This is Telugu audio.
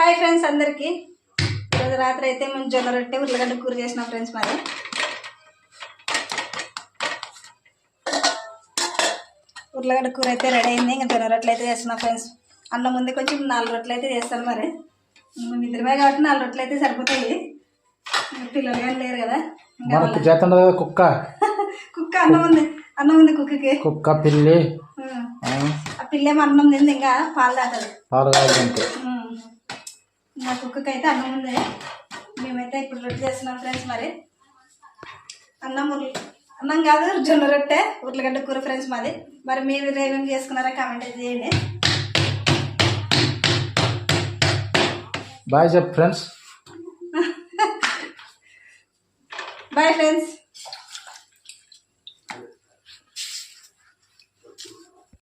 హాయ్ ఫ్రెండ్స్ అందరికీ. ఈరోజు రాత్రి అయితే మేము జొన్న రొట్టె ఉర్లగడ్డ కూర చేసినాం ఫ్రెండ్స్ మరి. ఉర్లగడ్డ కూర అయితే రెడీ అయింది. ఇంకా జొన్న రొట్టెలు అయితే చేస్తున్నాం ఫ్రెండ్స్. అన్నం ముందు కొంచెం నాలుగు రొట్టెలు అయితే చేస్తాను మరి. మేము ఇద్దరమే కాబట్టి నాలుగు రొట్టెలు అయితే సరిపోతాయి. పిల్లలు కానీ లేరు కదా. కుక్క? కుక్క అన్నం ఉంది అన్నం ఉంది కుక్కకి. కుక్క పిల్లి. ఆ, పిల్లేమో అన్నం తింది ఇంకా పాలు తాగదు పాలు ఉమ్. మా కుక్కకి అయితే అన్నం ఉంది. మేమైతే ఇప్పుడు రొట్టె చేస్తున్నాం ఫ్రెండ్స్ మరి. అన్నం ఉర్ల అన్నం కాదు జొన్న రొట్టె ఉర్లగడ్డ కూర ఫ్రెండ్స్ మాది. మరి మీరు ఏమేమి చేసుకున్నారా కామెంట్ చేయండి. బాయ్ చెప్ ఫ్రెండ్స్ బాయ్ ఫ్రెండ్స్